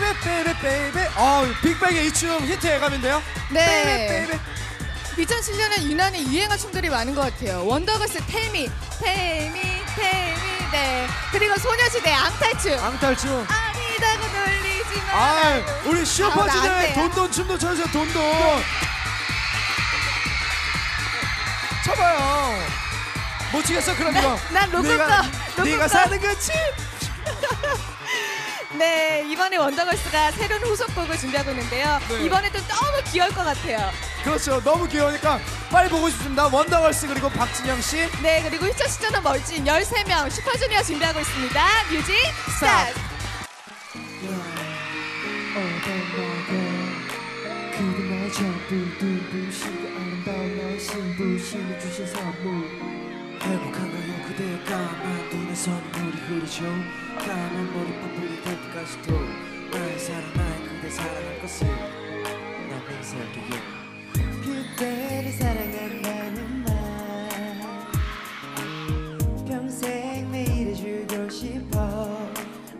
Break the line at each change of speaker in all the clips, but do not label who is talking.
베이베 베이베 베이베 어 빅뱅의 이 춤 히트의 감인데요
네.
베이베 베이베
2007년에 유난히 유행한 춤들이 많은 것 같아요. 원더걸스 텔미, 텔미, 텔미, 네. 그리고 소녀시대 앙탈춤.
앙탈춤
아니다고 놀리지 마.
아 우리
아,
슈퍼주니어의
돼요.
돈돈 춤도 춰주세요 돈돈 쳐봐요 못 치겠어 그럼
나-
이거
난 로컬 거,
네가
거.
사는 거지
네, 이번에 원더걸스가 새로운 후속곡을 준비하고 있는데요.
네.
이번에도 너무 귀여울 것 같아요.
그렇죠 너무 귀여우니까 빨리 보고 싶습니다 원더걸스 그리고 박진영 씨
네, 그리고 휘철 시처럼 멋진 13명 슈퍼주니어 준비하고 있습니다. 뮤직 스타트!
행복한가요 그대의 까만 눈에 선물이 흐르죠 까만 머리 될때 까지도 나의 사랑 나의 그대 사랑할 것을 난 맹세할게요 그대를 사랑한다는 말. 평생 매일 해주고 싶어.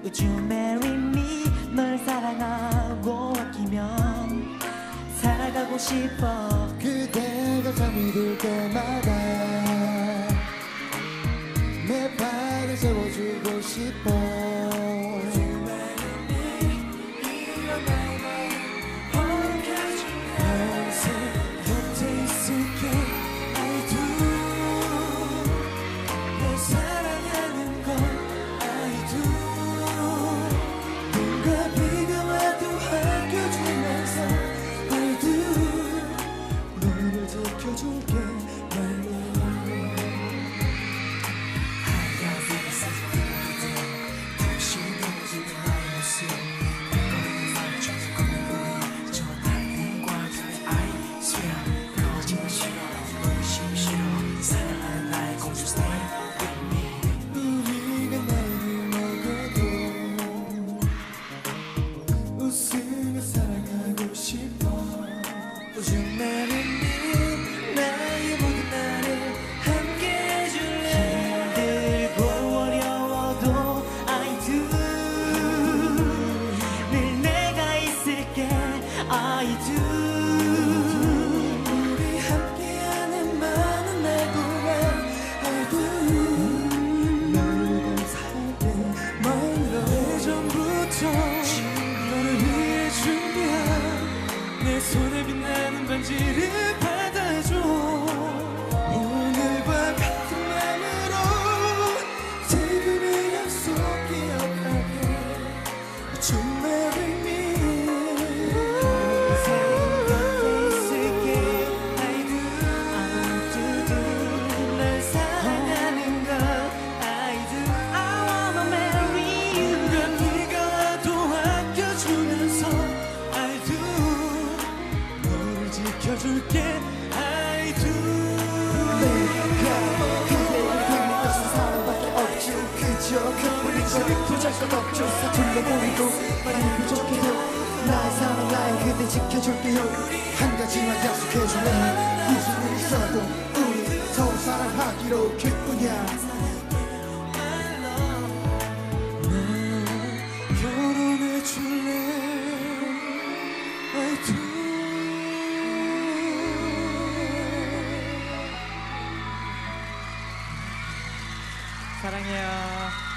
Would you marry me? 널 사랑하고 아끼면 살아가고 싶어. 그대가 잠이 들 때마다 내 발을 세워주고 싶어 지켜줄게 I do 내가 그대를 향해 것은 사랑밖에 없지 그저 그뿐인 걸 부잘 것 없죠 보이고 많이 부족해도 나의 사랑 나의 그대 지켜줄게요 한 가지만 약속해줄래 무슨 일 있어도 우리 서로 사랑하기로 기쁘냐 결혼해줄래 I do 사랑해요.